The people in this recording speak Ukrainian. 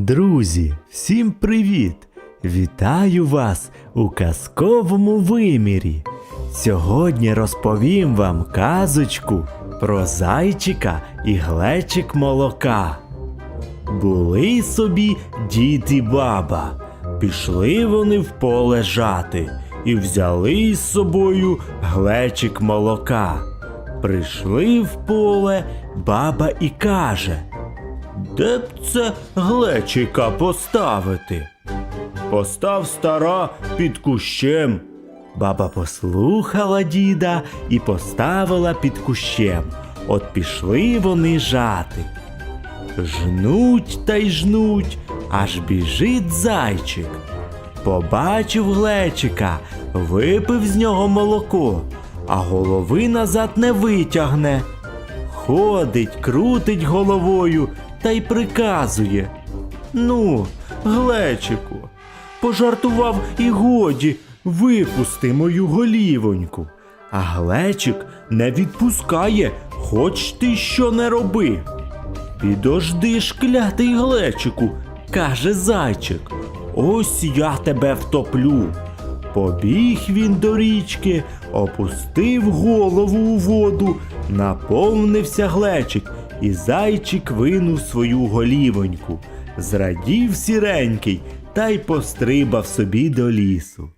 Друзі, всім привіт! Вітаю вас у казковому вимірі. Сьогодні розповім вам казочку про зайчика і глечик молока. Були собі дід і баба. Пішли вони в поле жати і взяли із собою глечик молока. Прийшли в поле баба і каже. Де б це глечика поставити? Постав стара під кущем. Баба послухала діда і поставила під кущем. От пішли вони жати. Жнуть та й жнуть, аж біжить зайчик. Побачив глечика, випив з нього молоко, а голови назад не витягне. Ходить, крутить головою та й приказує. Ну, глечику, пожартував і годі, випусти мою голівоньку. А глечик не відпускає, хоч ти що не роби. Підожди ж, клятий глечику, каже зайчик. Ось я тебе втоплю. Побіг він до річки, опустив голову у воду, наповнився глечик, і зайчик винув свою голівоньку. Зрадів сіренький та й пострибав собі до лісу.